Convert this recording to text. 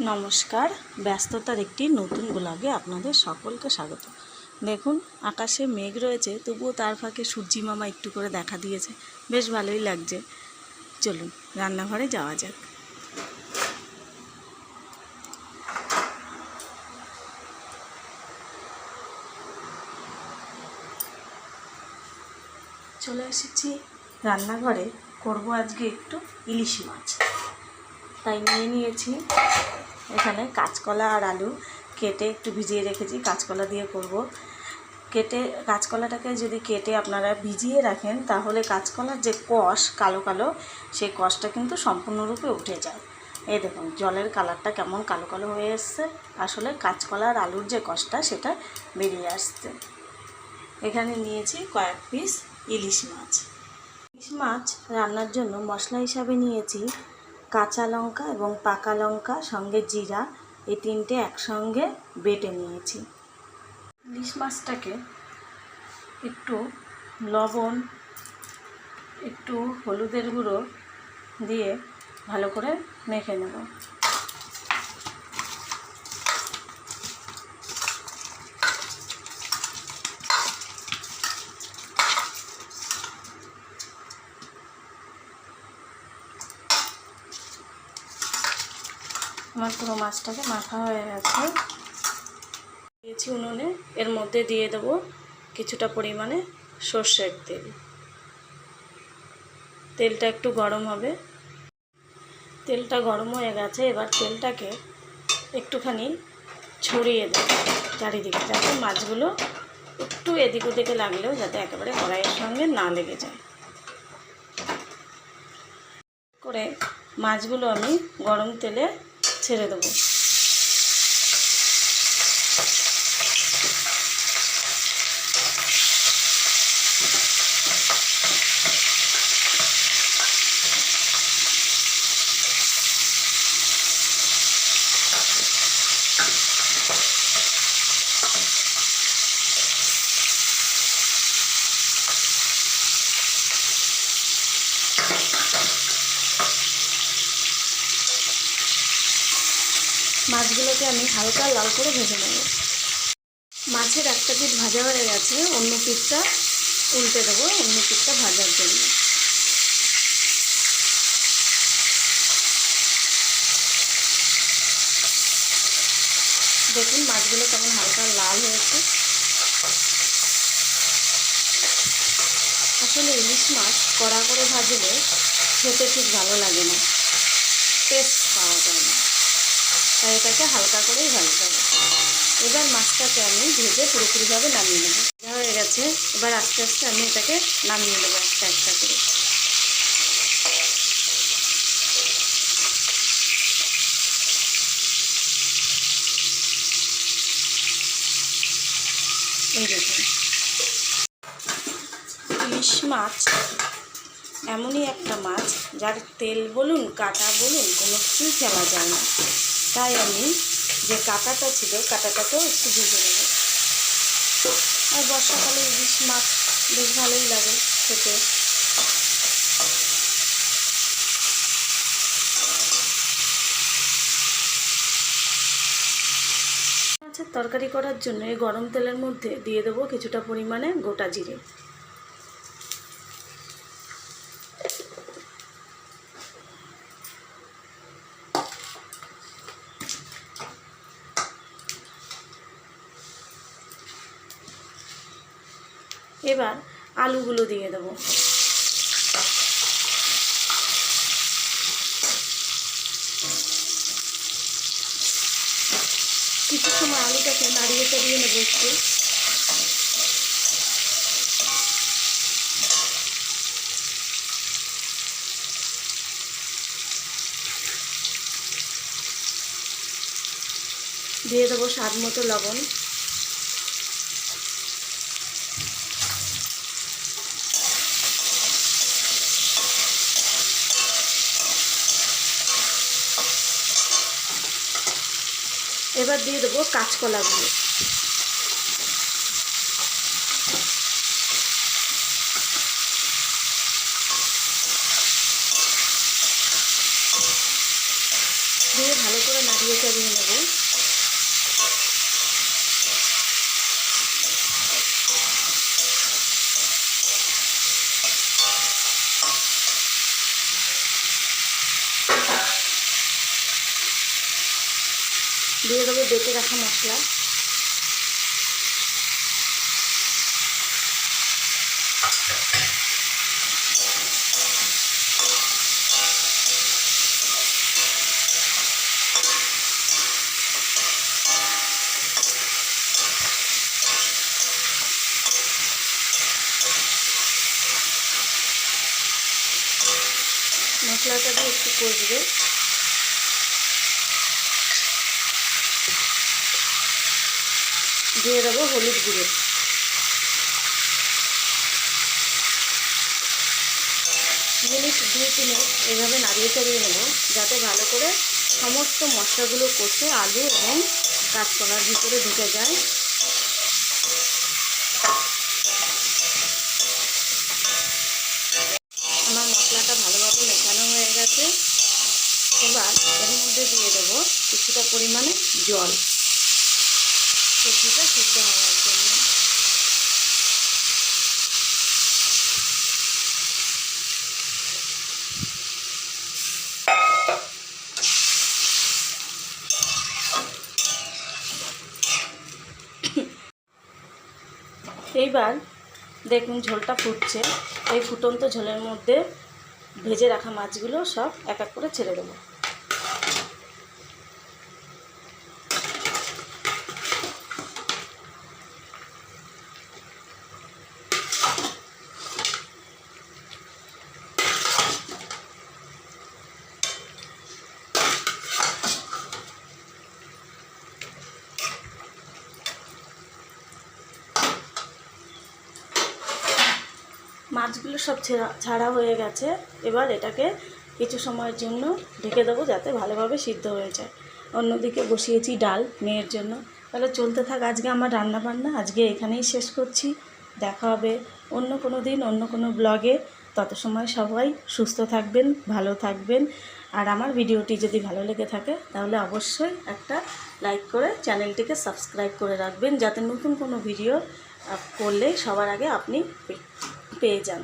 নমস্কার। ব্যস্ততার একটি নতুন ব্লগে আপনাদের সকলকে স্বাগত। দেখুন, আকাশে মেঘ রয়েছে, তবুও তার ফাঁকে সূর্যি মামা একটু করে দেখা দিয়েছে। বেশ ভালোই লাগছে। চলুন, রান্নাঘরে যাওয়া যাক। চলে এসেছি রান্নাঘরে। করব আজকে একটু ইলিশ মাছ। তাই নিয়ে নিয়েছি। এখানে কাঁচকলা আর আলু কেটে একটু ভিজিয়ে রেখেছি, কাঁচকলা দিয়ে করব। কেটে, কাঁচকলাটাকে যদি কেটে আপনারা ভিজিয়ে রাখেন, তাহলে কাঁচকলার যে কষ, কালো কালো, সেই কষটা কিন্তু সম্পূর্ণরূপে উঠে যায়। এই দেখুন, জলের কালারটা কেমন কালো কালো হয়ে এসছে। আসলে কাঁচকলা আর আলুর যে কষটা, সেটা বেরিয়ে আসছে। এখানে নিয়েছি কয়েক পিস ইলিশ মাছ। ইলিশ মাছ রান্নার জন্য মশলা হিসাবে নিয়েছি কাঁচা লঙ্কা এবং পাকা লঙ্কা সঙ্গে জিরা এই তিনটে একসঙ্গে বেটে নিয়েছি। ইলিশ মাছটাকে একটু লবণ, একটু হলুদের গুঁড়ো দিয়ে ভালো করে মেখে নেব। আমার পুরো মাছটাকে মাখা হয়ে গেছে। দিয়েছি উনুনে, এর মধ্যে দিয়ে দেবো কিছুটা পরিমাণে সর্ষের তেল। তেলটা একটু গরম হবে। তেলটা গরম হয়ে গেছে, এবার তেলটাকে একটুখানি ছড়িয়ে দেব চারিদিকে, যাতে মাছগুলো একটু এদিক ওদিকে লাগলেও যাতে একেবারে কড়াইয়ের সঙ্গে না লেগে যায়। করে মাছগুলো আমি গরম তেলে ছেড়ে দেবো। মাছগুলোকে আমি হালকা লাল করে ভেজে নেব। মাছের একটা পিঠ ভাজা হয়ে গেছে, অন্য পিঠটা উল্টে দেবো, অন্য পিঠটা ভাজার জন্য। দেখুন মাছগুলো কেমন হালকা লাল হয়েছে। আসলে ইলিশ মাছ কড়া করে ভাজলে খেতে ঠিক ভালো লাগে না। টেস্ট তাই এটাকে হালকা করেই ভাজতে হবে। এবার মাছটাকে আমি ভেজে পুরোপুরিভাবে নামিয়ে নেব। হয়ে গেছে, এবার আস্তে আস্তে আমি এটাকে নামিয়ে নেব একটা একটা করে। ইলিশ মাছ, এমনই একটা মাছ, যার তেল বলুন, কাটা বলুন, কোনো কিছুই ফেলা যায় না। তাই আমি যে কাটাটা ছিল, কাটাটাকেও একটু ভেজে নেব। আর বর্ষাকালে ইলিশ মাছ বেশ ভালোই লাগে খেতে। মাছের তরকারি করার জন্য এই গরম তেলের মধ্যে দিয়ে দেবো কিছুটা পরিমাণে গোটা জিরে। এবার আলুগুলো দিয়ে দেবো। কিছু সময় আলুটাকে নাড়িয়ে চাড়িয়ে নেব একটু। দিয়ে দেবো স্বাদ মতো লবণ। এবার দিয়ে দেবো কাঁচকলাগুলো দিয়ে ভালো করে নাড়িয়ে নাড়িয়ে চাড়িয়ে নেব দিয়ে দেবো বেটে রাখা মশলা। মশলাটা দিয়ে একটু কষবে। দিয়ে দেবো হলুদ গুঁড়ো। মিনিট দুই তিনে এভাবে নাড়িয়ে চাড়িয়ে নেব, যাতে ভালো করে সমস্ত মশলাগুলো কষে আলু এবং কাঁচকলার ভিতরে ঢুকে যায়। আমার মশলাটা ভালোভাবে মেশানো হয়ে গেছে। এবার এর মধ্যে দিয়ে দেবো কিছুটা পরিমাণে জল। সবজিটা সিদ্ধ হওয়ার জন্য। এইবার দেখুন ঝোলটা ফুটছে। এই ফুটন্ত ঝোলের মধ্যে ভেজে রাখা মাছগুলো সব এক এক করে ছেড়ে দেবো। মাছগুলো সব ছেঁড়া, ছাড়া হয়ে গেছে। এবার এটাকে কিছু সময়ের জন্য ঢেকে দেবো যাতে ভালোভাবে সিদ্ধ হয়ে যায়। অন্যদিকে বসিয়েছি ডাল মেয়ের জন্য। তাহলে চলতে থাক, আজকে আমার রান্না বান্না আজকে এখানেই শেষ করছি। দেখা হবে অন্য কোনো দিন, অন্য কোনো ব্লগে। তত সময় সবাই সুস্থ থাকবেন, ভালো থাকবেন। আর আমার ভিডিওটি যদি ভালো লেগে থাকে, তাহলে অবশ্যই একটা লাইক করে চ্যানেলটিকে সাবস্ক্রাইব করে রাখবেন, যাতে নতুন কোনো ভিডিও করলে সবার আগে আপনি পেয়ে যান।